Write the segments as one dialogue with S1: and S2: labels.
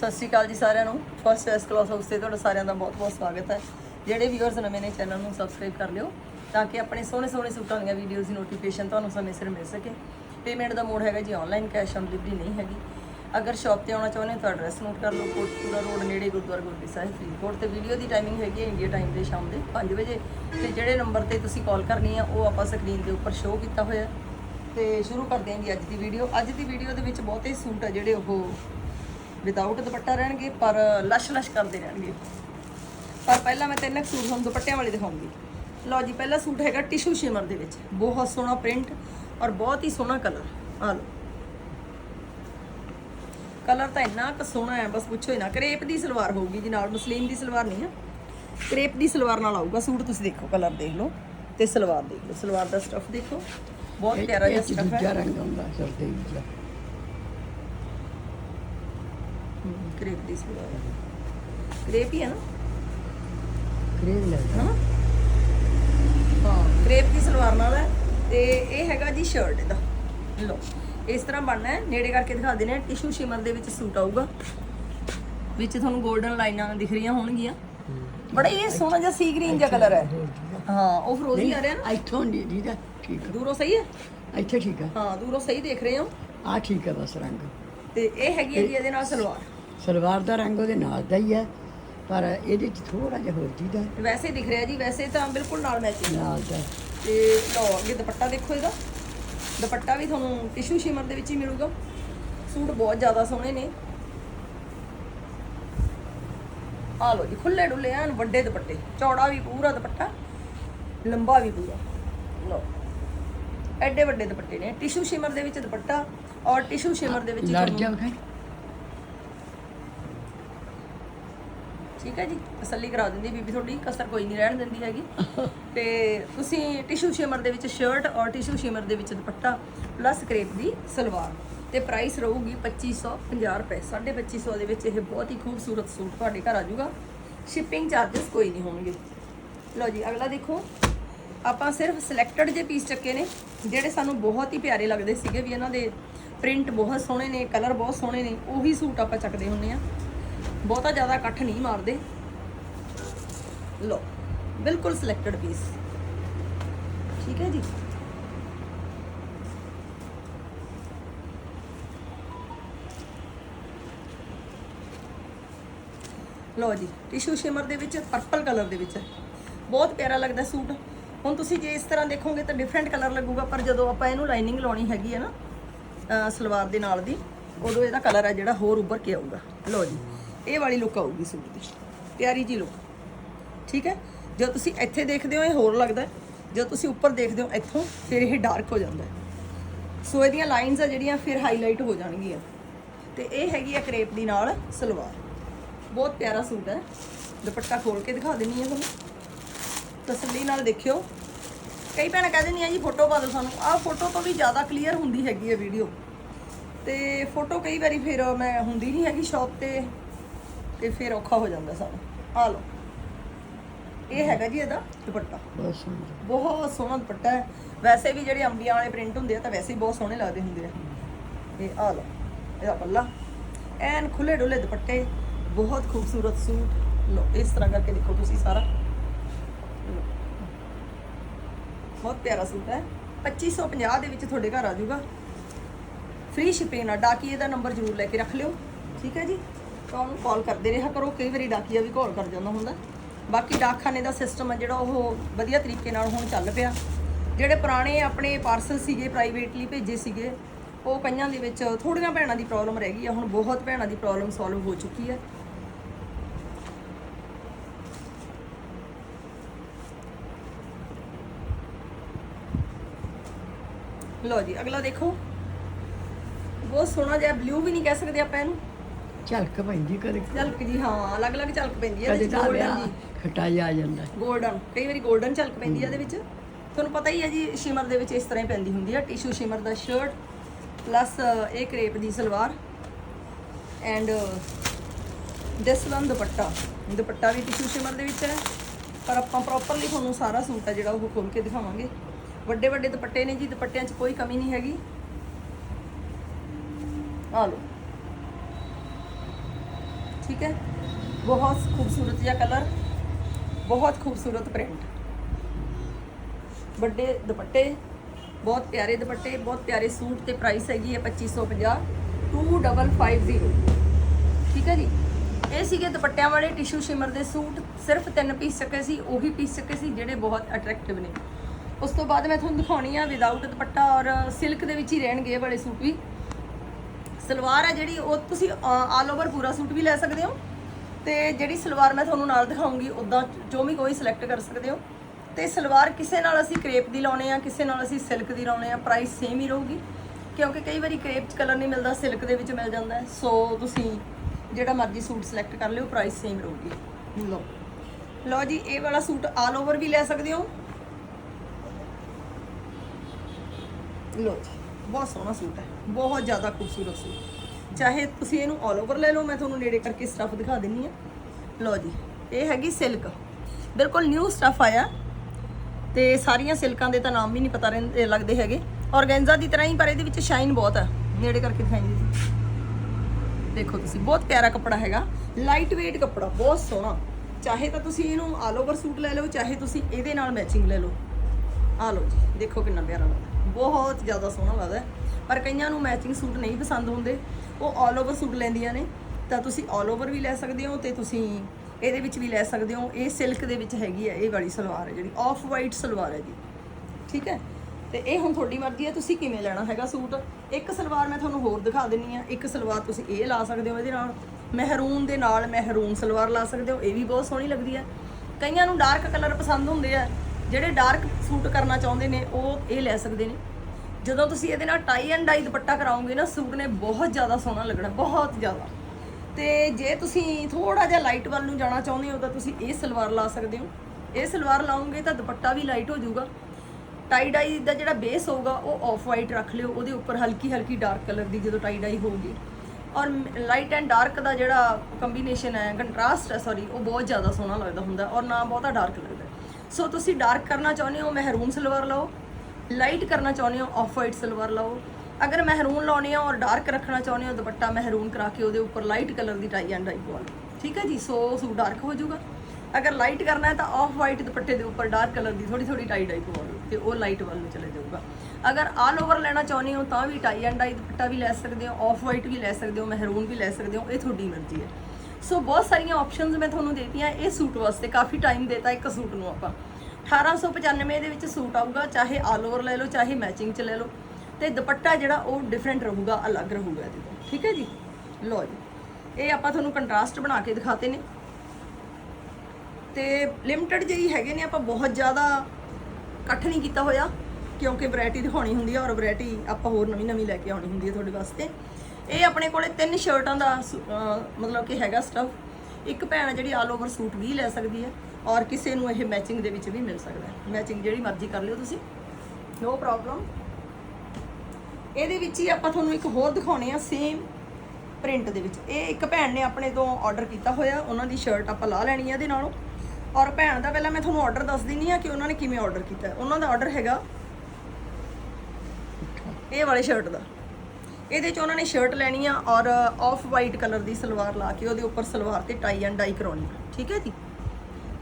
S1: ਸਤਿ ਸ਼੍ਰੀ ਅਕਾਲ ਜੀ ਸਾਰਿਆਂ ਨੂੰ। ਫਸਟ ਐਸ ਕਲਾਸ ਹਾਊਸ ਤੇ ਤੁਹਾਡਾ ਸਾਰਿਆਂ ਦਾ ਬਹੁਤ-ਬਹੁਤ ਸਵਾਗਤ ਹੈ। ਜਿਹੜੇ ਵੀਅਰਸ ਨਵੇਂ ਨੇ ਚੈਨਲ ਨੂੰ ਸਬਸਕ੍ਰਾਈਬ ਕਰ ਲਿਓ ਤਾਂ ਕਿ ਆਪਣੇ ਸੋਹਣੇ-ਸੋਹਣੇ ਸੂਟਾਂ ਦੀਆਂ ਵੀਡੀਓਜ਼ ਦੀ ਨੋਟੀਫਿਕੇਸ਼ਨ ਤੁਹਾਨੂੰ ਸਮੇਂ ਸਿਰ ਮਿਲ ਸਕੇ। ਪੇਮੈਂਟ ਦਾ ਮੋਡ ਹੈਗਾ ਜੀ ਆਨਲਾਈਨ ਕੈਸ਼ ਔਨ ਡਿਲੀਵਰੀ ਨਹੀਂ ਹੈਗੀ। ਅਗਰ ਸ਼ਾਪ ਤੇ ਆਉਣਾ ਚਾਹੁੰਦੇ ਹੋ ਤਾਂ ਐਡਰੈਸ ਨੋਟ ਕਰ ਲਓ। ਕੋਟਪੂਰਾ ਰੋਡ ਨੇੜੇ ਗੁਰਦੁਆਰਾ ਗੁਰਦੀ ਸਾਹਿਬ ਫਰੀਦਕੋਟ ਤੇ ਵੀਡੀਓ ਦੀ ਟਾਈਮਿੰਗ ਹੈਗੀ ਹੈ ਇੰਡੀਆ ਟਾਈਮ ਦੇ ਸ਼ਾਮ ਦੇ 5 ਵਜੇ। ਤੇ ਜਿਹੜੇ ਨੰਬਰ ਤੇ ਤੁਸੀਂ ਕਾਲ ਕਰਨੀ ਆ ਉਹ ਆਪਾਂ ਸਕਰੀਨ ਦੇ ਉੱਪਰ ਸ਼ੋਅ ਕੀਤਾ ਹੋਇਆ ਹੈ। ਤੇ ਸ਼ੁਰੂ ਕਰਦੇ ਹਾਂ ਜੀ ਅੱਜ ਦੀ ਵੀਡੀਓ ਅੱਜ ਦੀ ਵੀਡੀਓ ਦੇ ਵਿੱਚ ਬਹੁਤੇ ਸੂਟ ਆ ਜਿਹੜੇ ਉਹ ਵਿਦਆਊਟ ਦੁਪੱਟਾ ਰਹਿਣਗੇ ਪਰ ਲਸ਼-ਲਸ਼ ਕਰਦੇ ਰਹਿਣਗੇ। ਪਰ ਪਹਿਲਾਂ ਮੈਂ ਤਿੰਨ ਸੂਟ ਤੁਹਾਨੂੰ ਦੁਪੱਟਿਆਂ ਵਾਲੇ ਦਿਖਾਉਂਗੀ। ਲਓ ਜੀ ਪਹਿਲਾ ਸੂਟ ਹੈਗਾ ਟਿਸ਼ੂ ਸ਼ਿਮਰ ਦੇ ਵਿੱਚ। ਬਹੁਤ ਸੋਹਣਾ ਪ੍ਰਿੰਟ ਔਰ ਬਹੁਤ ਹੀ ਸੋਹਣਾ ਕਲਰ ਆ ਲਓ। ਕਲਰ ਤਾਂ ਇੰਨਾ ਕੁ ਸੋਹਣਾ ਹੈ ਬਸ ਪੁੱਛੋ ਹੀ ਨਾ। ਕਰੇਪ ਦੀ ਸਲਵਾਰ ਹੋਊਗੀ ਜੀ ਨਾਲ ਮਸਲੀਨ ਦੀ ਸਲਵਾਰ ਨਹੀਂ ਆ। ਕਰੇਪ ਦੀ ਸਲਵਾਰ ਨਾਲ ਆਊਗਾ ਸੂਟ ਤੁਸੀਂ ਦੇਖੋ ਕਲਰ ਦੇਖ ਲਓ ਤੇ ਸਲਵਾਰ ਦੇਖ ਲਓ। ਸਲਵਾਰ ਦਾ ਸਟਫ ਦੇਖੋ। ਬਹੁਤ ਪਿਆਰਾ ਜਿਹਾ ਸਟਫ ਹੈ।
S2: ਦੂਜਾ ਰੰਗ ਆਉਂਦਾ ਸਰਦੇ ਵਿੱਚ
S1: ਹਮ, ਕਰੇਪ ਦੀ ਸਲਵਾਰ ਕਰੇਪ ਹੀ ਹੈ ਨਾ।
S2: ਕਰੀਮ ਲੱਗਦਾ
S1: ਹਨਾ? ਹਾਂ ਕਰੇਪ ਦੀ ਸਲਵਾਰ ਨਾਲ ਹੈ। ਤੇ ਇਹ ਹੈਗਾ ਜੀ ਸ਼ਰਟ ਇਹਦਾ ਲਓ ਇਸ ਤਰ੍ਹਾਂ ਬਣਨਾ ਹੈ। ਨੇੜੇ ਕਰਕੇ ਦਿਖਾ ਦਿੰਦੇ ਆ ਟਿਸ਼ੂ ਸ਼ਿਮਰ ਦੇ ਵਿੱਚ ਸੂਟ ਆਊਗਾ। ਵਿੱਚ ਤੁਹਾਨੂੰ 골ਡਨ ਲਾਈਨਾਂ ਦਿਖ ਰਹੀਆਂ ਹੋਣਗੀਆਂ। ਬੜਾ ਇਹ ਸੋਹਣਾ ਜਿਹਾ ਸੀ ਗ੍ਰੀਨ ਜਿਹਾ ਕਲਰ ਹੈ। ਹਾਂ ਉਹ ਫਰੋਜ਼ੀ ਆ ਰਿਹਾ ਨਾ।
S2: ਇੱਥੋਂ ਨਹੀਂ ਦੀਦਾ ਠੀਕ
S1: ਦੂਰੋਂ ਸਹੀ ਹੈ?
S2: ਆ ਇੱਥੇ ਠੀਕ ਆ।
S1: ਹਾਂ ਦੂਰੋਂ ਸਹੀ ਦੇਖ ਰਹੇ ਹੋ।
S2: ਆ ਠੀਕ ਆ ਬਸ ਰੰਗ।
S1: ਤੇ ਇਹ ਹੈਗੀ ਹੈ ਜੀ ਇਹਦੇ ਨਾਲ ਸਲਵਾਰ।
S2: ਸਲਵਾਰ ਦਾ ਰੰਗ ਉਹਦੇ ਨਾਲ ਦਾ ਹੀ ਹੈ ਪਰ ਇਹਦੇ ਚ ਥੋੜਾ ਜਿਹਾ ਹੋਰ ਦੀਦਾ
S1: ਵੈਸੇ ਦਿਖ ਰਿਹਾ ਜੀ ਵੈਸੇ ਤਾਂ ਬਿਲਕੁਲ ਨਾਲ ਮੈਚਿੰਗ
S2: ਨਾਲ ਦਾ।
S1: ਤੇ ਲਓ ਅੱਗੇ ਦੁਪੱਟਾ ਦੇਖੋ ਇਹਦਾ। ਦੁਪੱਟਾ ਵੀ ਤੁਹਾਨੂੰ ਟਿਸ਼ੂ ਸ਼ਿਮਰ ਦੇ ਵਿੱਚ ਹੀ ਮਿਲੂਗਾ। ਸੂਟ ਬਹੁਤ ਜ਼ਿਆਦਾ ਸੋਹਣੇ ਨੇ। ਆ ਲਓ ਜੀ ਖੁੱਲੇ ਡੁੱਲੇ ਐਨ ਵੱਡੇ ਦੁਪੱਟੇ। ਚੌੜਾ ਵੀ ਪੂਰਾ ਦੁਪੱਟਾ ਲੰਬਾ ਵੀ ਪੂਰਾ। ਲਓ ਐਡੇ ਵੱਡੇ ਦੁਪੱਟੇ ਨੇ। ਟਿਸ਼ੂ ਸ਼ਿਮਰ ਦੇ ਵਿੱਚ ਦੁਪੱਟਾ ਔਰ ਟਿਸ਼ੂ ਸ਼ਿਮਰ ਦੇ ਵਿੱਚ
S2: ਲੜ ਜਾ ਖਾਈ
S1: ਠੀਕ ਹੈ ਜੀ? ਤਸੱਲੀ ਕਰਾ ਦਿੰਦੀ ਬੀਬੀ ਤੁਹਾਡੀ ਕਸਰ ਕੋਈ ਨਹੀਂ ਰਹਿਣ ਦਿੰਦੀ ਹੈਗੀ। ਤੇ ਤੁਸੀਂ ਟਿਸ਼ੂ ਸ਼ਿਮਰ ਦੇ ਵਿੱਚ ਸ਼ਰਟ ਔਰ ਟਿਸ਼ੂ ਸ਼ਿਮਰ ਦੇ ਵਿੱਚ ਦੁਪੱਟਾ ਪਲੱਸ ਕਰੇਪ ਦੀ ਸਲਵਾਰ। ਤੇ ਪ੍ਰਾਈਸ ਰਹੂਗੀ 2550 ਰੁਪਏ। 2550 ਦੇ ਵਿੱਚ ਇਹ ਬਹੁਤ ਹੀ ਖੂਬਸੂਰਤ ਸੂਟ ਤੁਹਾਡੇ ਘਰ ਆ ਜਾਊਗਾ। ਸ਼ਿਪਿੰਗ ਚਾਰजेस ਕੋਈ ਨਹੀਂ ਹੋਣਗੇ। ਲਓ ਜੀ ਅਗਲਾ ਦੇਖੋ। ਆਪਾਂ ਸਿਰਫ ਸਿਲੈਕਟਡ ਜੇ ਪੀਸ ਚੱਕੇ ਨੇ ਜਿਹੜੇ ਸਾਨੂੰ ਬਹੁਤ ਹੀ ਪਿਆਰੇ ਲੱਗਦੇ ਸੀਗੇ ਵੀ ਇਹਨਾਂ ਦੇ ਪ੍ਰਿੰਟ ਬਹੁਤ ਸੋਹਣੇ ਨੇ ਕਲਰ ਬਹੁਤ ਸੋਹਣੇ ਨੇ ਉਹੀ ਸੂਟ ਆਪਾਂ ਚੱਕਦੇ ਹੁੰਨੇ ਆ ਬਹੁਤਾ ਜ਼ਿਆਦਾ ਇਕੱਠ ਨਹੀਂ ਮਾਰਦੇ। ਲੋ ਬਿਲਕੁਲ ਸਿਲੈਕਟਡ ਪੀਸ ਠੀਕ ਹੈ ਜੀ? ਲੋ ਜੀ ਟਿਸ਼ੂ ਸ਼ਿਮਰ ਦੇ ਵਿੱਚ ਪਰਪਲ ਕਲਰ ਦੇ ਵਿੱਚ। ਬਹੁਤ ਪਿਆਰਾ ਲੱਗਦਾ ਸੂਟ। ਹੁਣ ਤੁਸੀਂ ਜੇ ਇਸ ਤਰ੍ਹਾਂ ਦੇਖੋਗੇ ਤਾਂ ਡਿਫਰੈਂਟ ਕਲਰ ਲੱਗੂਗਾ, ਪਰ ਜਦੋਂ ਆਪਾਂ ਇਹਨੂੰ ਲਾਈਨਿੰਗ ਲਾਉਣੀ ਹੈਗੀ ਹੈ ਨਾ ਸਲਵਾਰ ਦੇ ਨਾਲ ਦੀ, ਉਦੋਂ ਇਹਦਾ ਕਲਰ ਹੈ ਜਿਹੜਾ ਹੋਰ ਉੱਭਰ ਕੇ ਆਊਗਾ। ਲਓ ਜੀ। ਇਹ ਵਾਲੀ ਲੁੱਕ ਆਊਗੀ ਸੂਟ ਦੀ। ਪਿਆਰੀ ਜੀ ਲੁੱਕ ਠੀਕ ਹੈ? ਜਦੋਂ ਤੁਸੀਂ ਇੱਥੇ ਦੇਖਦੇ ਹੋ, ਇਹ ਹੋਰ ਲੱਗਦਾ ਹੈ। ਜਦੋਂ ਤੁਸੀਂ ਉੱਪਰ ਦੇਖਦੇ ਹੋ, ਇੱਥੋਂ ਫਿਰ ਇਹ ਡਾਰਕ ਹੋ ਜਾਂਦਾ ਹੈ। ਸੋ ਇਹਦੀਆਂ ਲਾਈਨਸ ਆ ਜਿਹੜੀਆਂ, ਫਿਰ ਹਾਈਲਾਈਟ ਹੋ ਜਾਣਗੀਆਂ। ਤੇ ਇਹ ਹੈਗੀ ਆ ਕਰੇਪ ਦੀ ਨਾਲ ਸਲਵਾਰ। ਬਹੁਤ ਪਿਆਰਾ ਸੂਟ ਹੈ। ਦੁਪੱਟਾ ਖੋਲ ਕੇ ਦਿਖਾ ਦਿੰਨੀ ਆ ਤੁਹਾਨੂੰ। ਤਸੱਲੀ ਨਾਲ ਦੇਖਿਓ। ਕਈ ਭੈਣਾਂ ਕਹਿ ਦਿੰਦੀਆਂ ਜੀ ਫੋਟੋ ਪਾ ਦਿਓ ਸਾਨੂੰ। ਆਹ ਫੋਟੋ ਤੋਂ ਵੀ ਜ਼ਿਆਦਾ ਕਲੀਅਰ ਹੁੰਦੀ ਹੈਗੀ ਹੈ ਵੀਡੀਓ ਤੇ ਫੋਟੋ ਕਈ ਵਾਰੀ ਫਿਰ ਮੈਂ ਹੁੰਦੀ ਨਹੀਂ ਹੈਗੀ ਸ਼ਾਪ ਤੇ। ਤੇ ਫਿਰ ਔਖਾ ਹੋ ਜਾਂਦਾ ਸਾਨੂੰ। ਆ ਲਓ। ਇਹ ਹੈਗਾ ਜੀ ਇਹਦਾ ਦੁਪੱਟਾ।
S2: ਬਹੁਤ ਸੁੰਦਰ
S1: ਬਹੁਤ ਸੋਹਣਾ ਦੁਪੱਟਾ ਹੈ। ਵੈਸੇ ਵੀ ਜਿਹੜੇ ਅੰਬੀਆਂ ਵਾਲੇ ਪ੍ਰਿੰਟ ਹੁੰਦੇ ਆ ਤਾਂ ਵੈਸੇ ਹੀ ਬਹੁਤ ਸੋਹਣੇ ਲੱਗਦੇ ਹੁੰਦੇ ਆ। ਇਹ ਆ ਲਓ ਇਹਦਾ ਪੱਲਾ। ਐਨ ਖੁੱਲੇ ਡੁੱਲੇ ਦੁਪੱਟੇ ਬਹੁਤ ਖੂਬਸੂਰਤ ਸੂਟ। ਲਓ ਇਸ ਤਰ੍ਹਾਂ ਕਰਕੇ ਦੇਖੋ ਤੁਸੀਂ ਸਾਰਾ। ਬਹੁਤ ਪਿਆਰਾ ਸੂਟ ਹੈ। 2550 ਦੇ ਵਿੱਚ ਤੁਹਾਡੇ ਘਰ ਆ ਜਾਊਗਾ। ਫ੍ਰੀ ਸ਼ਿਪਿੰਗ ਨਾਲ ਡਾਕੀਏ ਦਾ ਨੰਬਰ ਜ਼ਰੂਰ ਲੈ ਕੇ ਰੱਖ ਲਿਓ। ਠੀਕ ਹੈ ਜੀ? ਤਾਂ ਉਹਨੂੰ ਕਾਲ ਕਰਦੇ ਰਿਹਾ ਕਰੋ, ਕਈ ਵਾਰੀ ਡਾਕੀਆ ਵੀ ਕਾਲ ਕਰ ਜਾਂਦਾ ਹੁੰਦਾ। ਬਾਕੀ ਡਾਕਖਾਨੇ ਦਾ ਸਿਸਟਮ ਹੈ ਜਿਹੜਾ ਉਹ ਵਧੀਆ ਤਰੀਕੇ ਨਾਲ ਹੁਣ ਚੱਲ ਪਿਆ। ਜਿਹੜੇ ਪੁਰਾਣੇ ਆਪਣੇ ਪਾਰਸਲ ਸੀਗੇ ਪ੍ਰਾਈਵੇਟਲੀ ਭੇਜੇ ਸੀਗੇ, ਉਹ ਕਈਆਂ ਦੇ ਵਿੱਚ ਥੋੜੀਆਂ ਭੈਣਾਂ ਦੀ ਪ੍ਰੋਬਲਮ ਰਹਿ ਗਈ ਆ। ਹੁਣ ਬਹੁਤ ਭੈਣਾਂ ਦੀ ਪ੍ਰੋਬਲਮ ਸੋਲਵ ਹੋ ਚੁੱਕੀ ਹੈ ਲਓ ਜੀ, ਅਗਲਾ ਦੇਖੋ। ਬਹੁਤ ਸੋਹਣਾ ਜਿਹਾ ਬਲੂ ਵੀ ਨਹੀਂ ਕਹਿ ਸਕਦੇ ਆਪਾਂ ਇਹਨੂੰ।
S2: ਝਲਕ ਪੈਂਦੀ ਕਦੇ।
S1: ਝਲਕ ਜੀ ਹਾਂ ਅਲੱਗ-ਅਲੱਗ ਝਲਕ ਪੈਂਦੀ ਹੈ
S2: ਕਦੇ
S1: ਗੋਲਡਨ ਜੀ।
S2: ਖਟਾਈ ਆ ਜਾਂਦਾ।
S1: ਗੋਲਡਨ ਕਈ ਵਾਰੀ ਗੋਲਡਨ ਝਲਕ ਪੈਂਦੀ ਹੈ। ਇਹਦੇ ਵਿੱਚ। ਤੁਹਾਨੂੰ ਪਤਾ ਹੀ ਹੈ ਜੀ ਸ਼ਿਮਰ ਦੇ ਵਿੱਚ ਇਸ ਤਰ੍ਹਾਂ ਹੀ ਪੈਂਦੀ ਹੁੰਦੀ ਹੈ ਟਿਸ਼ੂ ਸ਼ਿਮਰ ਦਾ ਸ਼ਰਟ ਪਲੱਸ ਇਹ crepe the salwar and this one dupatta. Dupatta we tissue shimmer ਦੇ ਵਿੱਚ ਹੈ ਪਰ ਆਪਾਂ ਪ੍ਰੋਪਰਲੀ ਤੁਹਾਨੂੰ ਸਾਰਾ ਸੂਟ ਹੈ ਜਿਹੜਾ ਉਹ ਖੋਲ ਕੇ ਦਿਖਾਵਾਂਗੇ। ਵੱਡੇ ਵੱਡੇ ਦੁਪੱਟੇ ਨੇ ਜੀ ਦੁਪੱਟਿਆਂ 'ਚ ਕੋਈ ਕਮੀ ਨਹੀਂ ਹੈਗੀ। ਆ ਲਓ। ਠੀਕ ਹੈ? ਬਹੁਤ ਖੂਬਸੂਰਤ ਜਿਹਾ ਕਲਰ ਬਹੁਤ ਖੂਬਸੂਰਤ ਪ੍ਰਿੰਟ ਵੱਡੇ ਦੁਪੱਟੇ, ਬਹੁਤ ਪਿਆਰੇ ਦੁਪੱਟੇ, ਬਹੁਤ ਪਿਆਰੇ ਸੂਟ ਤੇ ਪ੍ਰਾਈਸ ਹੈਗੀ ਹੈ 2550 2550 ਠੀਕ ਹੈ ਜੀ? ਇਹ ਸੀਗੇ ਦੁਪੱਟਿਆਂ ਵਾਲੇ ਟਿਸ਼ੂ ਸ਼ਿਮਰ ਦੇ ਸੂਟ। ਸਿਰਫ ਤਿੰਨ ਪੀਸ ਚੱਕੇ ਸੀ, ਉਹੀ ਪੀਸ ਚੱਕੇ ਸੀ, ਜਿਹੜੇ ਬਹੁਤ ਅਟਰੈਕਟਿਵ ਨੇ। ਉਸ ਤੋਂ ਬਾਅਦ ਮੈਂ ਤੁਹਾਨੂੰ ਦਿਖਾਉਣੀ ਆ ਵਿਦਆਊਟ ਦੁਪੱਟਾ ਔਰ ਸਿਲਕ ਦੇ ਵਿੱਚ ਹੀ ਰਹਿਣਗੇ ਇਹ ਵਾਲੇ ਸੂਟ ਵੀ। ਸਲਵਾਰ ਹੈ ਜਿਹੜੀ, ਉਹ ਤੁਸੀਂ ਆਲ ਓਵਰ ਪੂਰਾ ਸੂਟ ਵੀ ਲੈ ਸਕਦੇ ਹੋ। ਤੇ ਜਿਹੜੀ ਸਲਵਾਰ ਮੈਂ ਤੁਹਾਨੂੰ ਨਾਲ ਦਿਖਾਉਂਗੀ ਉਦਾਂ ਜੋ ਵੀ ਕੋਈ ਸਿਲੈਕਟ ਕਰ ਸਕਦੇ ਹੋ। ਤੇ ਸਲਵਾਰ ਕਿਸੇ ਨਾਲ ਅਸੀਂ ਕ੍ਰੇਪ ਦੀ ਲਾਉਣੇ ਆ, ਕਿਸੇ ਨਾਲ ਅਸੀਂ ਸਿਲਕ ਦੀ ਲਾਉਣੇ ਆ ਪ੍ਰਾਈਸ ਸੇਮ ਹੀ ਰਹੂਗੀ। ਕਿਉਂਕਿ ਕਈ ਵਾਰੀ ਕ੍ਰੇਪ 'ਚ ਕਲਰ ਨਹੀਂ ਮਿਲਦਾ ਸਿਲਕ ਦੇ ਵਿੱਚ ਮਿਲ ਜਾਂਦਾ ਸੋ ਤੁਸੀਂ ਜਿਹੜਾ ਮਰਜ਼ੀ ਸੂਟ ਸਿਲੈਕਟ ਕਰ ਲਿਓ ਪ੍ਰਾਈਸ ਸੇਮ ਰਹੂਗੀ। ਲਓ। ਲਓ ਜੀ, ਇਹ ਵਾਲਾ ਸੂਟ ਆਲ ਓਵਰ ਵੀ ਲੈ ਸਕਦੇ ਹੋ। ਲਓ ਜੀ। ਬਹੁਤ ਸੋਹਣਾ ਸੂਟ ਹੈ, ਬਹੁਤ ਜ਼ਿਆਦਾ ਖੂਬਸੂਰਤ ਸੂਟ। ਚਾਹੇ ਤੁਸੀਂ ਇਹਨੂੰ ਆਲ ਓਵਰ ਲੈ ਲਓ, ਮੈਂ ਤੁਹਾਨੂੰ ਨੇੜੇ ਕਰਕੇ ਸਟਫ ਦਿਖਾ ਦਿੰਨੀ ਆ ਲਓ ਜੀ, ਇਹ ਹੈਗੀ ਸਿਲਕ ਬਿਲਕੁਲ ਨਿਊ ਸਟਫ ਆਇਆ। ਤੇ ਸਾਰੀਆਂ ਸਿਲਕਾਂ ਦੇ ਤਾਂ ਨਾਮ ਵੀ ਨਹੀਂ ਪਤਾ ਰਹਿੰਦੇ ਲੱਗਦੇ ਹੈਗੇ। ਔਰਗੈਂਜ਼ਾ ਦੀ ਤਰ੍ਹਾਂ ਹੀ, ਪਰ ਇਹਦੇ ਵਿੱਚ ਸ਼ਾਈਨ ਬਹੁਤ ਹੈ। ਨੇੜੇ ਕਰਕੇ ਦਿਖਾਈਂਦੀ ਸੀ ਦੇਖੋ ਤੁਸੀਂ, ਬਹੁਤ ਪਿਆਰਾ ਕੱਪੜਾ ਹੈਗਾ। ਲਾਈਟ weight ਕੱਪੜਾ, ਬਹੁਤ ਸੋਹਣਾ। ਚਾਹੇ ਤਾਂ ਤੁਸੀਂ ਇਹਨੂੰ ਆਲ ਓਵਰ ਸੂਟ ਲੈ ਲਓ, ਚਾਹੇ ਤੁਸੀਂ ਇਹਦੇ ਨਾਲ ਮੈਚਿੰਗ ਲੈ ਲਓ। ਆ ਲਓ ਜੀ, ਦੇਖੋ ਕਿੰਨਾ ਪਿਆਰਾ ਲੱਗਦਾ ਬਹੁਤ ਜ਼ਿਆਦਾ ਸੋਹਣਾ ਲੱਗਦਾ ਪਰ ਕਈਆਂ ਨੂੰ ਮੈਚਿੰਗ ਸੂਟ ਨਹੀਂ ਪਸੰਦ ਹੁੰਦੇ। ਉਹ ਆਲ ਓਵਰ ਸੂਟ ਲੈਂਦੀਆਂ ਨੇ। ਤਾਂ ਤੁਸੀਂ ਆਲ ਓਵਰ ਵੀ ਲੈ ਸਕਦੇ ਹੋ ਤੇ ਤੁਸੀਂ ਇਹਦੇ ਵਿੱਚ ਵੀ ਲੈ ਸਕਦੇ ਹੋ। ਇਹ ਸਿਲਕ ਦੇ ਵਿੱਚ ਹੈਗੀ ਹੈ, ਇਹ ਵਾਲੀ ਸਲਵਾਰ ਹੈ ਜਿਹੜੀ ਆਫ ਵਾਈਟ ਸਲਵਾਰ ਹੈ ਜੀ। ਠੀਕ ਹੈ? ਤੇ ਇਹ ਹੁਣ ਤੁਹਾਡੀ ਮਰਜ਼ੀ ਹੈ, ਤੁਸੀਂ ਕਿਵੇਂ ਲੈਣਾ ਹੈਗਾ ਸੂਟ? ਇੱਕ ਸਲਵਾਰ ਮੈਂ ਤੁਹਾਨੂੰ ਹੋਰ ਦਿਖਾ ਦਿੰਨੀ ਆ ਇੱਕ ਸਲਵਾਰ ਤੁਸੀਂ ਇਹ ਲਾ ਸਕਦੇ ਹੋ ਇਹਦੇ ਨਾਲ। ਮਹਿਰੂਨ ਦੇ ਨਾਲ ਮਹਿਰੂਨ ਸਲਵਾਰ ਲਾ ਸਕਦੇ ਹੋ। ਇਹ ਵੀ ਬਹੁਤ ਸੋਹਣੀ ਲੱਗਦੀ ਹੈ। ਕਈਆਂ ਨੂੰ ਡਾਰਕ ਕਲਰ ਪਸੰਦ ਹੁੰਦੇ ਆ। ਜਿਹੜੇ ਡਾਰਕ ਸੂਟ ਕਰਨਾ ਚਾਹੁੰਦੇ ਨੇ, ਉਹ ਇਹ ਲੈ ਸਕਦੇ ਨੇ। ਜਦੋਂ ਤੁਸੀਂ ਇਹਦੇ ਨਾਲ ਟਾਈ ਐਂਡ ਡਾਈ ਦੁਪੱਟਾ ਕਰਾਓਗੇ ਨਾ, ਸੂਟ ਨੇ ਬਹੁਤ ਜ਼ਿਆਦਾ ਸੋਹਣਾ ਲੱਗਣਾ, ਬਹੁਤ ਜ਼ਿਆਦਾ। ਤੇ ਜੇ ਤੁਸੀਂ ਥੋੜਾ ਜਿਹਾ ਲਾਈਟ ਵੱਲ ਨੂੰ ਜਾਣਾ ਚਾਹੁੰਦੇ ਹੋ, ਤਾਂ ਤੁਸੀਂ ਇਹ ਸਲਵਾਰ ਲਾ ਸਕਦੇ ਹੋ। ਇਹ ਸਲਵਾਰ ਲਾਉਂਗੇ ਤਾਂ ਦੁਪੱਟਾ ਵੀ ਲਾਈਟ ਹੋ ਜਾਊਗਾ। ਟਾਈ ਡਾਈ ਦਾ ਜਿਹੜਾ ਬੇਸ ਹੋਊਗਾ, ਉਹ ਆਫ ਵਾਈਟ ਰੱਖ ਲਿਓ। ਉਹਦੇ ਉੱਪਰ ਹਲਕੀ ਹਲਕੀ ਡਾਰਕ ਕਲਰ ਦੀ ਜਦੋਂ ਟਾਈ ਡਾਈ ਹੋਊਗੀ। ਔਰ ਲਾਈਟ ਐਂਡ ਡਾਰਕ ਦਾ ਜਿਹੜਾ ਕੰਬੀਨੇਸ਼ਨ ਹੈ ਕੰਟਰਾਸਟ ਹੈ ਸੌਰੀ ਉਹ ਬਹੁਤ ਜ਼ਿਆਦਾ ਸੋਹਣਾ ਲੱਗਦਾ ਹੁੰਦਾ, ਔਰ ਨਾ ਬਹੁਤਾ ਡਾਰਕ ਲੱਗਦਾ। ਸੋ ਤੁਸੀਂ ਡਾਰਕ ਕਰਨਾ ਚਾਹੁੰਦੇ ਹੋ, ਮਹਿਰੂਨ ਸਲਵਾਰ ਲਓ। ਲਾਈਟ ਕਰਨਾ ਚਾਹੁੰਦੇ ਹੋ ਆਫ ਵਾਈਟ ਸਲਵਾਰ ਲਓ। ਅਗਰ ਮਹਿਰੂਨ ਲਾਉਣੀ ਆ ਔਰ ਡਾਰਕ ਰੱਖਣਾ ਚਾਹੁੰਦੇ ਹੋ, ਦੁਪੱਟਾ ਮਹਿਰੂਨ ਕਰਾ ਕੇ ਉਹਦੇ ਉੱਪਰ ਲਾਈਟ ਕਲਰ ਦੀ ਟਾਈ ਐਂਡ ਡਾਈ ਪਵਾ ਠੀਕ ਹੈ ਜੀ? ਸੋ ਸੂਟ ਡਾਰਕ ਹੋ ਜਾਊਗਾ। ਅਗਰ ਲਾਈਟ ਕਰਨਾ ਹੈ ਤਾਂ ਆਫ ਵਾਈਟ ਦੁਪੱਟੇ ਦੇ ਉੱਪਰ ਡਾਰਕ ਕਲਰ ਦੀ ਥੋੜੀ ਥੋੜੀ ਟਾਈ ਡਾਈ ਪਵਾ ਲਓ ਤੇ ਉਹ ਲਾਈਟ ਵੱਲ ਨੂੰ ਚਲੇ ਜਾਊਗਾ। ਅਗਰ ਆਲ ਓਵਰ ਲੈਣਾ ਚਾਹੁੰਦੇ ਹੋ ਤਾਂ ਵੀ ਟਾਈ ਐਂਡ ਡਾਈ ਦੁਪੱਟਾ ਵੀ ਲੈ ਸਕਦੇ ਹੋ ਆਫ ਵਾਈਟ ਵੀ ਲੈ ਸਕਦੇ ਹੋ, ਮਹਿਰੂਨ ਵੀ ਲੈ ਸਕਦੇ ਹੋ, ਇਹ ਤੁਹਾਡੀ ਮਰਜ਼ੀ ਹੈ। ਸੋ ਬਹੁਤ ਸਾਰੀਆਂ ਆਪਸ਼ਨਸ ਮੈਂ ਤੁਹਾਨੂੰ ਦੇਤੀਆਂ ਇਹ ਸੂਟ ਵਾਸਤੇ। ਕਾਫੀ ਟਾਈਮ ਦੇਤਾ ਇੱਕ ਸੂਟ ਨੂੰ ਆਪਾਂ। 1895 ਦੇ ਵਿੱਚ ਸੂਟ ਆਊਗਾ, ਚਾਹੇ ਆਲ ਓਵਰ ਲੈ ਲਓ, ਚਾਹੇ ਮੈਚਿੰਗ ਚ ਲੈ ਲਓ। ਤੇ ਦੁਪੱਟਾ ਜਿਹੜਾ, ਉਹ ਡਿਫਰੈਂਟ ਰਹੂਗਾ, ਅਲੱਗ ਰਹੂਗਾ ਇਹਦੇ ਤੋਂ। ਠੀਕ ਹੈ ਜੀ? ਲਓ ਜੀ। ਇਹ ਆਪਾਂ ਤੁਹਾਨੂੰ ਕੰਟਰਾਸਟ ਬਣਾ ਕੇ ਦਿਖਾਤੇ ਨੇ। ਤੇ ਲਿਮਟਿਡ ਜਿਹੀ ਹੈਗੇ ਨੇ, ਆਪਾਂ ਬਹੁਤ ਜ਼ਿਆਦਾ ਇਕੱਠ ਨਹੀਂ ਕੀਤਾ ਹੋਇਆ, ਕਿਉਂਕਿ ਵੈਰਾਈਟੀ ਦਿਖਾਉਣੀ ਹੁੰਦੀ ਹੈ ਔਰ ਵੈਰਾਈਟੀ ਆਪਾਂ ਹੋਰ ਨਵੀਂ ਨਵੀਂ ਲੈ ਕੇ ਆਉਣੀ ਹੁੰਦੀ ਹੈ ਤੁਹਾਡੇ ਵਾਸਤੇ। ਇਹ ਆਪਣੇ ਕੋਲੇ ਤਿੰਨ ਸ਼ਰਟਾਂ ਦਾ ਮਤਲਬ ਕਿ ਹੈਗਾ ਸਟਫ ਇੱਕ ਭੈਣ ਜਿਹੜੀ ਆਲ ਓਵਰ ਸੂਟ ਵੀ ਲੈ ਸਕਦੀ ਹੈ ਔਰ ਕਿਸੇ ਨੂੰ ਇਹ ਮੈਚਿੰਗ ਦੇ ਵਿੱਚ ਵੀ ਮਿਲ ਸਕਦਾ ਹੈ। ਮੈਚਿੰਗ ਜਿਹੜੀ ਮਰਜ਼ੀ ਕਰ ਲਿਓ ਤੁਸੀਂ। ਨੋ ਪ੍ਰੋਬਲਮ ਇਹਦੇ ਵਿੱਚ ਹੀ ਆਪਾਂ ਤੁਹਾਨੂੰ ਇੱਕ ਹੋਰ ਦਿਖਾਉਣੇ ਆ ਸੇਮ ਪ੍ਰਿੰਟ ਦੇ ਵਿੱਚ। ਇਹ ਇੱਕ ਭੈਣ ਨੇ ਆਪਣੇ ਤੋਂ ਆਰਡਰ ਕੀਤਾ ਹੋਇਆ, ਉਹਨਾਂ ਦੀ ਸ਼ਰਟ ਆਪਾਂ ਲਾ ਲੈਣੀ ਹੈ ਇਹਦੇ ਨਾਲੋਂ। ਔਰ ਭੈਣ ਦਾ ਪਹਿਲਾਂ ਮੈਂ ਤੁਹਾਨੂੰ ਆਰਡਰ ਦੱਸ ਦਿੰਨੀ ਆ ਕਿ ਉਹਨਾਂ ਨੇ ਕਿਵੇਂ ਆਰਡਰ ਕੀਤਾ। ਉਹਨਾਂ ਦਾ ਆਰਡਰ ਹੈਗਾ ਇਹ ਵਾਲੇ ਸ਼ਰਟ ਦਾ। ਇਹਦੇ ਚ ਉਹਨਾਂ ਨੇ ਸ਼ਰਟ ਲੈਣੀ ਆ ਔਰ ਆਫ ਵਾਈਟ ਕਲਰ ਦੀ ਸਲਵਾਰ ਲਾ ਕੇ ਉਹਦੇ ਉੱਪਰ ਸਲਵਾਰ ਤੇ ਟਾਈ ਐਂਡ ਡਾਈ ਕਰਾਉਣੀ ਆ, ਠੀਕ ਹੈ ਜੀ?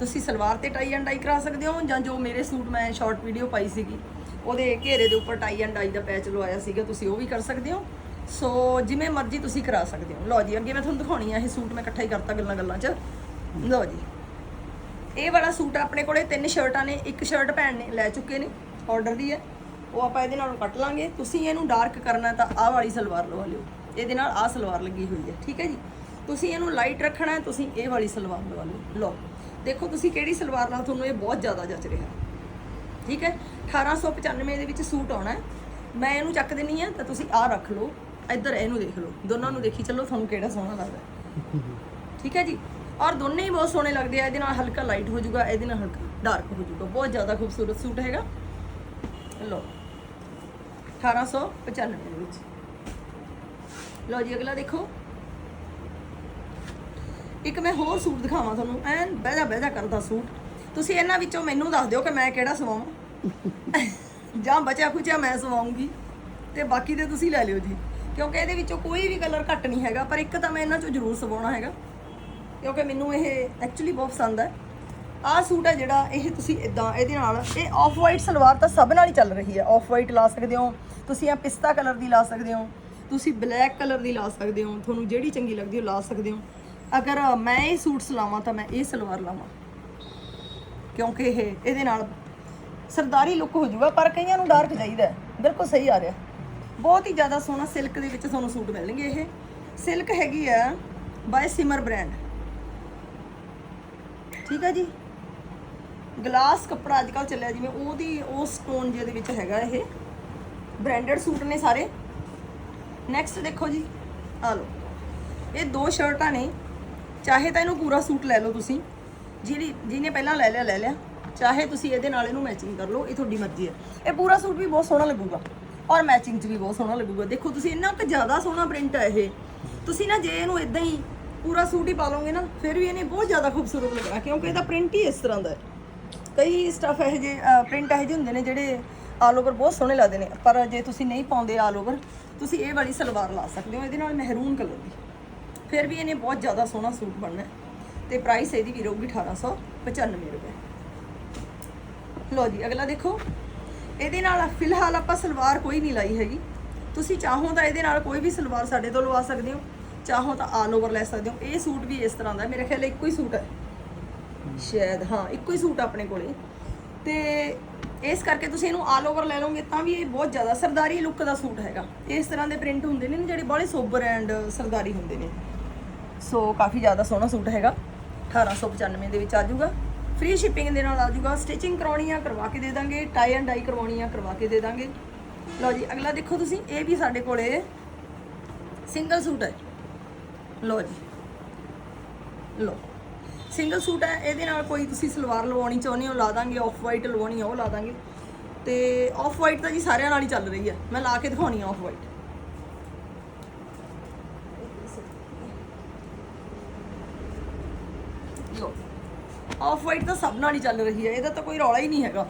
S1: ਤੁਸੀਂ ਸਲਵਾਰ ਤੇ ਟਾਈ ਐਂਡ ਡਾਈ ਕਰਾ ਸਕਦੇ ਹੋ ਜਾਂ ਜੋ ਮੇਰੇ ਸੂਟ ਮੈਂ ਸ਼ਾਰਟ ਵੀਡੀਓ ਪਾਈ ਸੀਗੀ, ਉਹਦੇ ਘੇਰੇ ਦੇ ਉੱਪਰ ਟਾਈ ਐਂਡ ਡਾਈ ਦਾ ਪੈਚ ਲਵਾਇਆ ਸੀਗਾ, ਤੁਸੀਂ ਉਹ ਵੀ ਕਰ ਸਕਦੇ ਹੋ। ਸੋ ਜਿਵੇਂ ਮਰਜ਼ੀ ਤੁਸੀਂ ਕਰਾ ਸਕਦੇ ਹੋ। ਲਓ ਜੀ, ਅੱਗੇ ਮੈਂ ਤੁਹਾਨੂੰ ਦਿਖਾਉਣੀ ਆ ਇਹ ਸੂਟ ਮੈਂ ਇਕੱਠਾ ਹੀ ਕਰਤਾ ਗੱਲਾਂ ਗੱਲਾਂ 'ਚ। ਲਓ ਜੀ। ਇਹ ਵਾਲਾ ਸੂਟ ਆਪਣੇ ਕੋਲੇ ਤਿੰਨ ਸ਼ਰਟਾਂ ਨੇ, ਇੱਕ ਸ਼ਰਟ ਭੈਣ ਨੇ ਲੈ ਚੁੱਕੇ ਨੇ ਆਰਡਰ ਦੀ ਹੈ। ਉਹ ਆਪਾਂ ਇਹਦੇ ਨਾਲੋਂ ਕੱਟ ਲਾਂਗੇ। ਤੁਸੀਂ ਇਹਨੂੰ ਡਾਰਕ ਕਰਨਾ ਤਾਂ ਆਹ ਵਾਲੀ ਸਲਵਾਰ ਲਵਾ ਲਿਓ। ਇਹਦੇ ਨਾਲ ਆਹ ਸਲਵਾਰ ਲੱਗੀ ਹੋਈ ਹੈ, ਠੀਕ ਹੈ ਜੀ? ਤੁਸੀਂ ਇਹਨੂੰ ਲਾਈਟ ਰੱਖਣਾ ਹੈ, ਤੁਸੀਂ ਇਹ ਵਾਲੀ ਸਲਵਾਰ ਲਵਾ ਲਿਓ। ਲਓ, ਦੇਖੋ ਤੁਸੀਂ ਕਿਹੜੀ ਸਲਵਾਰ ਨਾਲ ਤੁਹਾਨੂੰ ਇਹ ਬਹੁਤ ਜ਼ਿਆਦਾ ਜੱਚ ਰਿਹਾ। ਠੀਕ ਹੈ? 1895 ਦੇ ਵਿੱਚ ਸੂਟ ਆਉਣਾ ਹੈ। ਮੈਂ ਇਹਨੂੰ ਚੱਕ ਦਿੰਨੀ ਆ ਤਾਂ ਤੁਸੀਂ ਆਹ ਰੱਖ ਲਓ। ਇੱਧਰ ਇਹਨੂੰ ਦੇਖ ਲਓ। ਦੋਨਾਂ ਨੂੰ ਦੇਖੀ ਚੱਲੋ, ਤੁਹਾਨੂੰ ਕਿਹੜਾ ਸੋਹਣਾ ਲੱਗਦਾ। ਠੀਕ ਹੈ ਜੀ? ਔਰ ਦੋਨੇ ਹੀ ਬਹੁਤ ਸੋਹਣੇ ਲੱਗਦੇ ਆ। ਇਹਦੇ ਨਾਲ ਹਲਕਾ ਲਾਈਟ ਹੋ ਜਾਊਗਾ, ਇਹਦੇ ਨਾਲ ਹਲਕਾ ਡਾਰਕ ਹੋ ਜਾਊਗਾ। ਬਹੁਤ ਜ਼ਿਆਦਾ ਖੂਬਸੂਰਤ ਸੂਟ ਹੈਗਾ। ਲਓ। 1895 ਦੇ ਵਿੱਚ। ਲਓ ਜੀ ਅਗਲਾ ਦੇਖੋ। ਇੱਕ ਮੈਂ ਹੋਰ ਸੂਟ ਦਿਖਾਵਾਂ ਤੁਹਾਨੂੰ ਐਨ ਬਹਿਜਾ ਬਹਿਜਾ ਕਰਦਾ ਸੂਟ। ਤੁਸੀਂ ਇਹਨਾਂ ਵਿੱਚੋਂ ਮੈਨੂੰ ਦੱਸ ਦਿਓ ਕਿ ਮੈਂ ਕਿਹੜਾ ਸਵਾਵਾਂ। ਜਾਂ ਬਚਿਆ ਖੁਚਿਆ ਮੈਂ ਸਵਾਉਂਗੀ ਤੇ ਬਾਕੀ ਦੇ ਤੁਸੀਂ ਲੈ ਲਿਓ ਜੀ। ਕਿਉਂਕਿ ਇਹਦੇ ਵਿੱਚੋਂ ਕੋਈ ਵੀ ਕਲਰ ਘੱਟ ਨਹੀਂ ਹੈਗਾ ਪਰ ਇੱਕ ਤਾਂ ਮੈਂ ਇਹਨਾਂ ਚੋਂ ਜ਼ਰੂਰ ਸਵਾਉਣਾ ਹੈਗਾ। ਕਿਉਂਕਿ ਮੈਨੂੰ ਇਹ ਐਕਚੁਅਲੀ ਬਹੁਤ ਪਸੰਦ ਹੈ। ਆਹ ਸੂਟ ਹੈ ਜਿਹੜਾ ਇਹ ਤੁਸੀਂ ਇਦਾਂ ਇਹਦੇ ਨਾਲ, ਇਹ ਆਫ ਵਾਈਟ ਸਲਵਾਰ ਤਾਂ ਸਭ ਨਾਲ ਹੀ ਚੱਲ ਰਹੀ ਹੈ। ਆਫ ਵਾਈਟ ਲਾ ਸਕਦੇ ਹੋ, ਤੁਸੀਂ ਆ ਪਿਸਤਾ ਕਲਰ ਦੀ ਲਾ ਸਕਦੇ ਹੋ, ਤੁਸੀਂ ਬਲੈਕ ਕਲਰ ਦੀ ਲਾ ਸਕਦੇ ਹੋ, ਤੁਹਾਨੂੰ ਜਿਹੜੀ ਚੰਗੀ ਲੱਗਦੀ ਉਹ ਲਾ ਸਕਦੇ ਹੋ। ਅਗਰ ਮੈਂ ਇਹ ਸੂਟ ਸਲਾਵਾਂ ਤਾਂ ਮੈਂ ਇਹ ਸਲਵਾਰ ਲਾਵਾਂ। ਕਿਉਂਕਿ ਇਹ, ਇਹਦੇ ਨਾਲ ਸਰਦਾਰੀ ਲੁੱਕ ਹੋ ਜਾਊਗਾ ਪਰ ਕਈਆਂ ਨੂੰ ਡਾਰਕ ਚਾਹੀਦਾ ਬਿਲਕੁਲ ਸਹੀ ਆ ਰਿਹਾ। ਬਹੁਤ ਹੀ ਜ਼ਿਆਦਾ ਸੋਹਣਾ ਸਿਲਕ ਦੇ ਵਿੱਚ ਤੁਹਾਨੂੰ ਸੂਟ ਮਿਲਣਗੇ ਇਹ। ਸਿਲਕ ਹੈਗੀ ਆ ਬਾਏ ਸਿਮਰ ਬ੍ਰਾਂਡ ਠੀਕ ਹੈ ਜੀ? ਗਲਾਸ ਕੱਪੜਾ ਅੱਜ ਕੱਲ ਚੱਲਿਆ ਜਿਵੇਂ ਉਹਦੀ, ਉਹ ਸਟੋਨ ਜਿਹਦੇ ਵਿੱਚ ਹੈਗਾ ਇਹ। ਬ੍ਰਾਂਡਡ ਸੂਟ ਨੇ ਸਾਰੇ। ਨੈਕਸਟ ਦੇਖੋ ਜੀ, ਆ ਲਓ। ਇਹ ਦੋ ਸ਼ਰਟਾਂ ਨੇ। ਚਾਹੇ ਤਾਂ ਇਹਨੂੰ ਪੂਰਾ ਸੂਟ ਲੈ ਲਓ ਤੁਸੀਂ। ਜਿਹੜੀ, ਜਿਹਨੇ ਪਹਿਲਾਂ ਲੈ ਲਿਆ ਲੈ ਲਿਆ। ਚਾਹੇ ਤੁਸੀਂ ਇਹਦੇ ਨਾਲ ਇਹਨੂੰ ਮੈਚਿੰਗ ਕਰ ਲਓ, ਇਹ ਤੁਹਾਡੀ ਮਰਜ਼ੀ ਹੈ। ਇਹ ਪੂਰਾ ਸੂਟ ਵੀ ਬਹੁਤ ਸੋਹਣਾ ਲੱਗੂਗਾ। ਔਰ ਮੈਚਿੰਗ 'ਚ ਵੀ ਬਹੁਤ ਸੋਹਣਾ ਲੱਗੂਗਾ। ਦੇਖੋ, ਤੁਸੀਂ ਇੰਨਾ ਕੁ ਜ਼ਿਆਦਾ ਸੋਹਣਾ ਪ੍ਰਿੰਟ ਹੈ ਇਹ। ਤੁਸੀਂ ਨਾ ਜੇ ਇਹਨੂੰ ਇਦਾਂ ਹੀ ਪੂਰਾ ਸੂਟ ਹੀ ਪਾ ਲਓਗੇ ਨਾ, ਫਿਰ ਵੀ ਇਹਨੇ ਬਹੁਤ ਜ਼ਿਆਦਾ ਖੂਬਸੂਰਤ ਲੱਗਣਾ। ਕਿਉਂਕਿ ਇਹਦਾ ਪ੍ਰਿੰਟ ਹੀ ਇਸ ਤਰ੍ਹਾਂ ਦਾ ਹੈ। ਕਈ ਸਟਫ ਇਹ ਜੇ ਪ੍ਰਿੰਟ ਇਹ ਜਿਹੇ ਹੁੰਦੇ ਨੇ ਜਿਹੜੇ ਆਲ ਓਵਰ ਬਹੁਤ ਸੋਹਣੇ ਲੱਗਦੇ ਨੇ। ਪਰ ਜੇ ਤੁਸੀਂ ਨਹੀਂ ਪਾਉਂਦੇ ਆਲ ਓਵਰ ਤੁਸੀਂ ਇਹ ਵਾਲੀ ਸਲਵਾਰ ਲਾ ਸਕਦੇ ਹੋ, ਇਹਦੇ ਨਾਲ ਮਹਿਰੂਨ ਕਲਰ ਦੀ। ਫਿਰ ਵੀ ਇਹਨੇ ਬਹੁਤ ਜ਼ਿਆਦਾ ਸੋਹਣਾ ਸੂਟ ਬਣਨਾ ਹੈ। ਤੇ ਪ੍ਰਾਈਸ ਇਹਦੀ ਵੀ ਰਹੂਗੀ 1895 ਰੁਪਏ। ਲੋ ਜੀ, ਅਗਲਾ ਦੇਖੋ। ਇਹਦੇ ਨਾਲ ਫਿਲਹਾਲ ਆਪਾਂ ਸਲਵਾਰ ਕੋਈ ਨਹੀਂ ਲਾਈ ਹੈਗੀ। ਤੁਸੀਂ ਚਾਹੋ ਤਾਂ ਇਹਦੇ ਨਾਲ ਕੋਈ ਵੀ ਸਲਵਾਰ ਸਾਡੇ ਤੋਂ ਲਵਾ ਸਕਦੇ ਹੋ। ਚਾਹੋ ਤਾਂ ਆਲ ਓਵਰ ਲੈ ਸਕਦੇ ਹੋ। ਇਹ ਸੂਟ ਵੀ ਇਸ ਤਰ੍ਹਾਂ ਦਾ ਮੇਰੇ ਖਿਆਲ ਇੱਕੋ ਹੀ ਸੂਟ ਹੈ। ਸ਼ਾਇਦ, ਹਾਂ, ਇੱਕੋ ਹੀ ਸੂਟ ਆਪਣੇ ਕੋਲੇ। ਤੇ ਇਸ ਕਰਕੇ ਤੁਸੀਂ ਇਹਨੂੰ ਆਲ ਓਵਰ ਲੈ ਲਓਗੇ ਤਾਂ ਵੀ ਇਹ ਬਹੁਤ ਜ਼ਿਆਦਾ ਸਰਦਾਰੀ ਲੁੱਕ ਦਾ ਸੂਟ ਹੈਗਾ। ਇਸ ਤਰ੍ਹਾਂ ਦੇ ਪ੍ਰਿੰਟ ਹੁੰਦੇ ਨੇ ਜਿਹੜੇ ਬੜੇ ਸੋਬਰ ਐਂਡ ਸਰਦਾਰੀ ਹੁੰਦੇ ਨੇ। ਸੋ ਕਾਫੀ ਜ਼ਿਆਦਾ ਸੋਹਣਾ ਸੂਟ ਹੈਗਾ। 1895 ਦੇ ਵਿੱਚ ਆ ਜਾਊਗਾ। ਫ੍ਰੀ ਸ਼ਿਪਿੰਗ ਦੇ ਨਾਲ ਆ ਜਾਊਗਾ। ਸਟਿਚਿੰਗ ਕਰਾਉਣੀ ਆ ਕਰਵਾ ਕੇ ਦੇ ਦਾਂਗੇ। ਟਾਈ ਐਂਡ ਡਾਈ ਕਰਵਾਉਣੀ ਆ ਕਰਵਾ ਕੇ ਦੇ ਦਾਂਗੇ। ਲਓ ਜੀ, ਅਗਲਾ ਦੇਖੋ ਤੁਸੀਂ। ਇਹ ਵੀ ਸਾਡੇ ਕੋਲੇ ਸਿੰਗਲ ਸੂਟ ਹੈ। ਲਓ ਜੀ। ਲਓ। ਸਿੰਗਲ ਸੂਟ ਹੈ, ਇਹਦੇ ਨਾਲ ਕੋਈ ਤੁਸੀਂ ਸਲਵਾਰ ਲਵਾਉਣੀ ਚਾਹੁੰਦੇ ਹੋ, ਲਾ ਦਾਂਗੇ ਆਫ ਵਾਈਟ ਲਵਾਉਣੀ ਆ, ਉਹ ਲਾ ਦਾਂਗੇ। ਤੇ ਆਫ ਵਾਈਟ ਤਾਂ ਜੀ ਸਾਰਿਆਂ ਨਾਲ ਹੀ ਚੱਲ ਰਹੀ ਹੈ, ਮੈਂ ਲਾ ਕੇ ਦਿਖਾਉਣੀ ਆ ਆਫ ਵਾਈਟ ਲੋ ਆਫ ਵਾਈਟ ਤਾਂ ਸਭ ਨਾਲ ਹੀ ਚੱਲ ਰਹੀ ਹੈ, ਇਹਦਾ ਤਾਂ ਕੋਈ ਰੌਲਾ ਹੀ ਨਹੀਂ ਹੈਗਾ।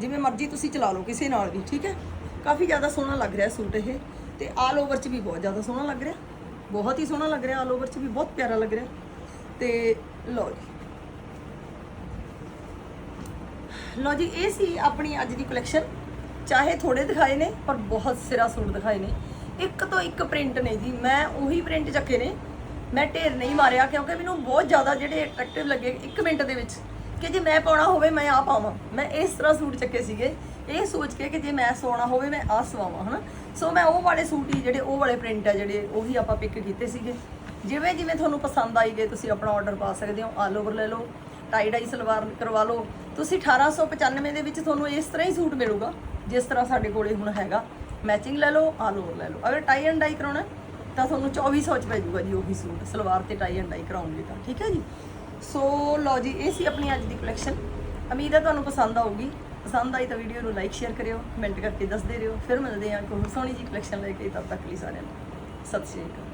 S1: ਜਿਵੇਂ ਮਰਜ਼ੀ ਤੁਸੀਂ ਚਲਾ ਲਓ ਕਿਸੇ ਨਾਲ ਵੀ, ਠੀਕ ਹੈ? ਕਾਫੀ ਜ਼ਿਆਦਾ ਸੋਹਣਾ ਲੱਗ ਰਿਹਾ ਸੂਟ ਇਹ, ਤੇ ਆਲ ਓਵਰ ਚ ਵੀ ਬਹੁਤ ਜ਼ਿਆਦਾ ਸੋਹਣਾ ਲੱਗ ਰਿਹਾ। ਬਹੁਤ ਹੀ ਸੋਹਣਾ ਲੱਗ ਰਿਹਾ ਆਲ ਓਵਰ ਚ ਵੀ ਬਹੁਤ ਪਿਆਰਾ ਲੱਗ ਰਿਹਾ। ਤੇ ਲੋ ਜੀ। ਲਓ ਜੀ, ਇਹ ਸੀ ਆਪਣੀ ਅੱਜ ਦੀ ਕਲੈਕਸ਼ਨ ਚਾਹੇ ਥੋੜੇ ਦਿਖਾਏ ਨੇ, ਪਰ ਬਹੁਤ ਸਿਰਾ ਸੂਟ ਦਿਖਾਏ ਨੇ। ਇੱਕ ਤੋਂ ਇੱਕ ਪ੍ਰਿੰਟ ਨੇ ਜੀ। ਮੈਂ ਉਹੀ ਪ੍ਰਿੰਟ ਚੱਕੇ ਨੇ। ਮੈਂ ਢੇਰ ਨਹੀਂ ਮਾਰਿਆ, ਕਿਉਂਕਿ ਮੈਨੂੰ ਬਹੁਤ ਜ਼ਿਆਦਾ ਜਿਹੜੇ ਅਟਰੈਕਟਿਵ ਲੱਗੇ ਇੱਕ ਮਿੰਟ ਦੇ ਵਿੱਚ, ਕਿ ਜੇ ਮੈਂ ਪਾਉਣਾ ਹੋਵੇ, ਮੈਂ ਆ ਪਾਵਾਂ। ਮੈਂ ਇਸ ਤਰ੍ਹਾਂ ਸੂਟ ਚੱਕੇ ਸੀਗੇ। ਇਹ ਸੋਚ ਕੇ ਕਿ ਜੇ ਮੈਂ ਸਵਾਉਣਾ ਹੋਵੇ, ਮੈਂ ਆ ਸਵਾਵਾਂ, ਹਨਾ? ਸੋ ਮੈਂ ਉਹ ਵਾਲੇ ਸੂਟ ਹੀ ਜਿਹੜੇ, ਉਹ ਵਾਲੇ ਪ੍ਰਿੰਟ ਆ ਜਿਹੜੇ, ਉਹੀ ਆਪਾਂ ਪਿਕ ਕੀਤੇ ਸੀਗੇ। ਜਿਵੇਂ ਜਿਵੇਂ ਤੁਹਾਨੂੰ ਪਸੰਦ ਆਈ ਗਏ ਤੁਸੀਂ ਆਪਣਾ ਆਰਡਰ ਪਾ ਸਕਦੇ ਹੋ, ਆਲ ਓਵਰ ਲੈ ਲਓ ਟਾਈ ਡਾਈ ਸਲਵਾਰ ਕਰਵਾ ਲਓ। ਤੁਸੀਂ 1895 ਦੇ ਵਿੱਚ ਤੁਹਾਨੂੰ ਇਸ ਤਰ੍ਹਾਂ ਹੀ ਸੂਟ ਮਿਲੂਗਾ, ਜਿਸ ਤਰ੍ਹਾਂ ਸਾਡੇ ਕੋਲੇ ਹੁਣ ਹੈਗਾ। ਮੈਚਿੰਗ ਲੈ ਲਓ, ਆਲ ਓਵਰ ਲੈ ਲਓ। ਅਗਰ ਟਾਈ ਐਂਡ ਡਾਈ ਕਰਾਉਣਾ, ਤਾਂ ਤੁਹਾਨੂੰ 2400 ਚ ਪੈ ਜਾਊਗਾ ਜੀ ਉਹੀ ਸੂਟ, ਸਲਵਾਰ ਤੇ ਟਾਈ ਐਂਡ ਡਾਈ ਕਰਾਉਂਗੇ ਤਾਂ, ਠੀਕ ਹੈ ਜੀ? ਸੋ ਲਓ ਜੀ, ਇਹ ਸੀ ਆਪਣੀ ਅੱਜ ਦੀ ਕਲੈਕਸ਼ਨ ਉਮੀਦ ਹੈ ਤੁਹਾਨੂੰ ਪਸੰਦ ਆਊਗੀ। ਪਸੰਦ ਆਈ ਤਾਂ ਵੀਡੀਓ ਨੂੰ ਲਾਈਕ ਸ਼ੇਅਰ ਕਰਿਓ ਕਮੈਂਟ ਕਰਕੇ ਦੱਸਦੇ ਰਹੋ। ਫਿਰ ਮਿਲਦੇ ਹਾਂ ਕੋਈ ਸੋਹਣੀ ਜੀ ਕਲੈਕਸ਼ਨ ਲੈ ਕੇ। ਤਦ ਤੱਕ ਲਈ ਸਾਰਿਆਂ ਨੂੰ, ਸਤਿ ਸ਼੍ਰੀ ਅਕਾਲ।